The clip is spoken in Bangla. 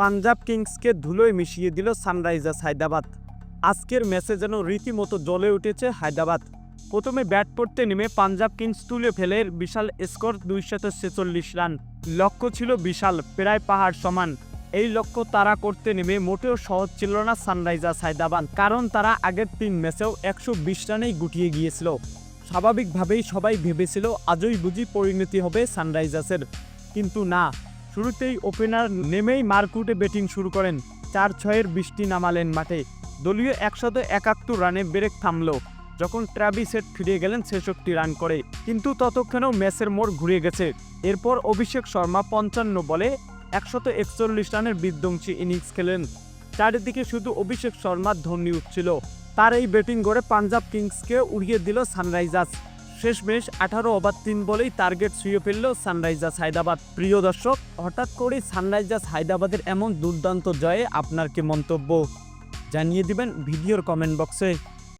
পাঞ্জাব কিংসকে ধুলোয় মিশিয়ে দিল সানরাইজার্স হায়দ্রাবাদ। আজকের ম্যাচে যেন রীতিমতো জ্বলে উঠেছে হায়দ্রাবাদ। প্রথমে ব্যাট করতে নেমে পাঞ্জাব কিংস তুলে ফেলে বিশাল স্কোর দুইশত ছেচল্লিশ রান। লক্ষ্য ছিল বিশাল, প্রায় পাহাড় সমান। এই লক্ষ্য তারা করতে নেমে মোটেও সহজ ছিল না সানরাইজার্স হায়দ্রাবাদ, কারণ তারা আগের তিন ম্যাচেও একশো বিশ রানেই গুটিয়ে গিয়েছিল। স্বাভাবিকভাবেই সবাই ভেবেছিল, আজই বুঝি পরিণতি হবে সানরাইজার্সের। কিন্তু না শুরুতেই ওপেনার নেমেই মারকুটে ব্যাটিং শুরু করেন। চার ছয়ের বৃষ্টি নামালেন মাঠে। দলীয় একশত একাত্তর রানে ব্রেক থামল। যখন ট্রাভিস হেড ফিরে গেলেন ছেষট্টি রান করে। কিন্তু ততক্ষণেও ম্যাচের মোড় ঘুরে গেছে। এরপর অভিষেক শর্মা পঞ্চান্ন বলে একশত একচল্লিশ রানের বিধ্বংসী ইনিংস খেলেন। চারিদিকে শুধু অভিষেক শর্মার ধ্বনি উঠছিল। তার এই ব্যাটিং করে পাঞ্জাব কিংসকে উড়িয়ে দিল সানরাইজার্স। শেষমেশ আঠারো ওভার তিন বলেই টার্গেট ছুঁয়ে ফেলল সানরাইজার্স হায়দ্রাবাদ। প্রিয় দর্শক, হঠাৎ করে সানরাইজার্স হায়দ্রাবাদের এমন দুর্দান্ত জয়ে আপনার কি মন্তব্য? জানিয়ে দিবেন ভিডিওর কমেন্ট বক্সে।